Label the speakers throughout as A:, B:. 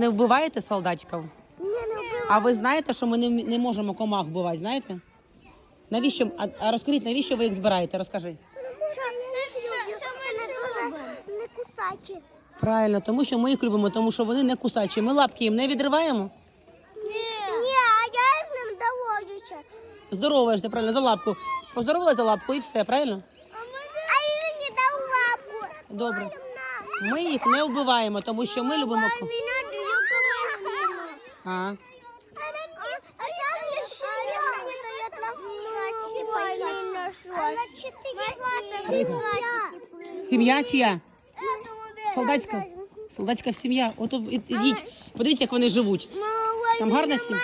A: не вбиваєте солдатиків?
B: Ні, не вбивай.
A: А ви знаєте, що ми не, не можемо комах вбивати, знаєте? Навіщо? А, а розкажіть, навіщо ви їх збираєте? Розкажи.
B: Не кусачі.
A: Правильно, тому що ми їх любимо, тому що вони не кусачі. Ми лапки їм не відриваємо.
B: Ні, а я з ним доводюся.
A: Здороваєшся, правильно, за лапку. Поздоровалась за лапку і все, правильно?
B: А він не дав лапу.
A: Добре. Ми їх не вбиваємо, тому що ми любимо. ко- А,
B: А там еще не дает нам А на четыре класса
A: Сім'я чия? Солдатська? Солдатська сім'я. От і- ідіть, подивіться, як вони живуть. Там гарна сім'я?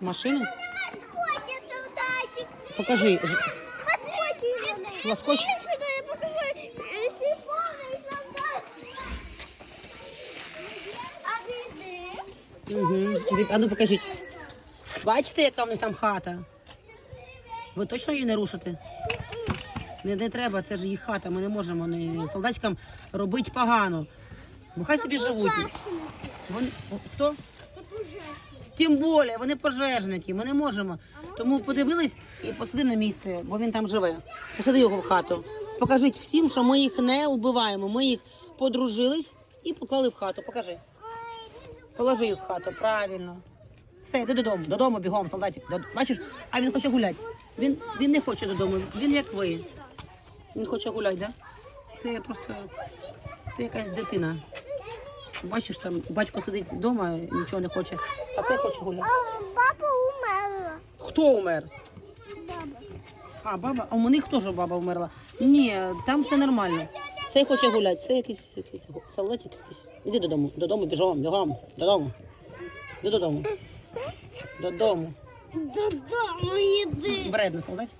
A: Машину?
B: Маскоте, солдатик.
A: Покажи. Ж- Угу. А ну покажіть. Бачите, яка в них там хата? Ви точно її не рушите? Не, не треба, це ж їх хата. Ми не можемо не, солдатикам робити погано. Бо хай собі живуть. Вони, хто? Тим більше, вони пожежники, ми не можемо. Тому подивились і посади на місце, бо він там живе. Посади його в хату. Покажіть всім, що ми їх не вбиваємо. Ми їх подружились і поклали в хату. Покажи. Положи їх в хату, правильно. Все, йди додому, додому бігом, солдатик. Дод- Бачиш, а він хоче гуляти. Він, він не хоче додому, він як ви. Він хоче гуляти, да? Це просто це якась дитина. Бачиш, там батько сидить вдома, нічого не хоче, а це хоче гуляти.
B: Папа умерла.
A: Хто умер? Баба. А, баба, а у мене теж баба вмерла. Ні, там все нормально. Цей хоче гуляти, це якийсь, якийсь солдатик якийсь. Іди додому, додому, біжом, бігом, додому. Іди додому. Додому.
B: Додому йди.
A: Вредний солдатик.